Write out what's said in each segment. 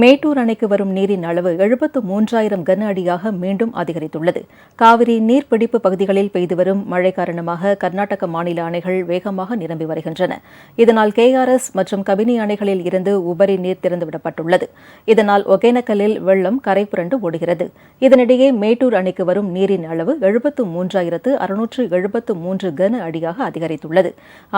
மேட்டூர் அணைக்கு வரும் நீரின் அளவு எழுபத்து மூன்றாயிரம் கன அடியாக மீண்டும் அதிகரித்துள்ளது. காவிரி நீர்பிடிப்பு பகுதிகளில் பெய்து வரும் மழை காரணமாக கர்நாடக மாநில அணைகள் வேகமாக நிரம்பி வருகின்றன. இதனால் கேஆர்எஸ் மற்றும் கபினி அணைகளில் இருந்து உபரி நீர் திறந்துவிடப்பட்டுள்ளது இதனால் ஒகேனக்கல்லில் வெள்ளம் கரை புரண்டு ஓடுகிறது. இதனிடையே மேட்டூர் அணைக்கு வரும் நீரின் அளவு எழுபத்து மூன்றாயிரத்து அறுநூற்று எழுபத்து மூன்று கன அடியாக அதிகரித்துள்ளது.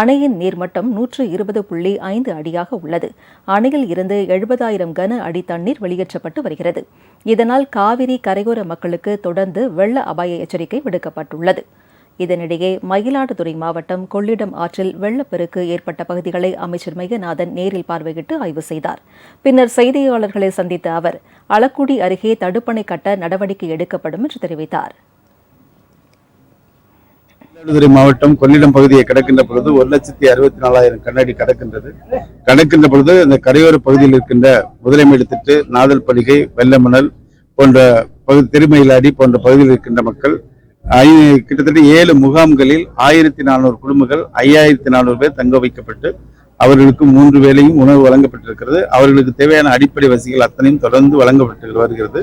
அணையின் நீர்மட்டம் நூற்று இருபது புள்ளி ஐந்து அடியாக உள்ளது. அணையில் இருந்து எழுபதாயிரம் கன அடி தண்ணீர் வெளியேற்றப்பட்டு வருகிறது. இதனால் காவிரி கரையோர மக்களுக்கு தொடர்ந்து வெள்ள அபாய எச்சரிக்கை விடுக்கப்பட்டுள்ளது. இதனிடையே மயிலாடுதுறை மாவட்டம் கொள்ளிடம் ஆற்றில் வெள்ளப்பெருக்கு ஏற்பட்ட பகுதிகளை அமைச்சர் மையநாதன் நேரில் பார்வையிட்டு ஆய்வு செய்தார். பின்னர் செய்தியாளர்களை சந்தித்த அவர் அளக்குடி அருகே தடுப்பணை கட்ட நடவடிக்கை எடுக்கப்படும் என்று தெரிவித்தார். மயிலாடுதுறை மாவட்டம் கொள்ளிடம் பகுதியை கடக்கின்ற பொழுது ஒரு லட்சத்தி அறுபத்தி நாலாயிரம் கண்ணாடி கடக்கின்றது. கடக்கின்ற பொழுது இந்த கரையோர பகுதியில் இருக்கின்ற முதலைமேடு திட்டு நாதல் பலிகை வெள்ளமணல் போன்ற பகுதி திருமயிலாடி போன்ற பகுதியில் இருக்கின்ற மக்கள் கிட்டத்தட்ட ஏழு முகாம்களில் ஆயிரத்தி நானூறு குடும்பங்கள் ஐயாயிரத்தி நானூறு பேர் தங்க வைக்கப்பட்டு அவர்களுக்கு மூன்று வேளையும் உணவு வழங்கப்பட்டிருக்கிறது. அவர்களுக்கு தேவையான அடிப்படை வசதிகள் அத்தனையும் தொடர்ந்து வழங்கப்பட்டு வருகிறது.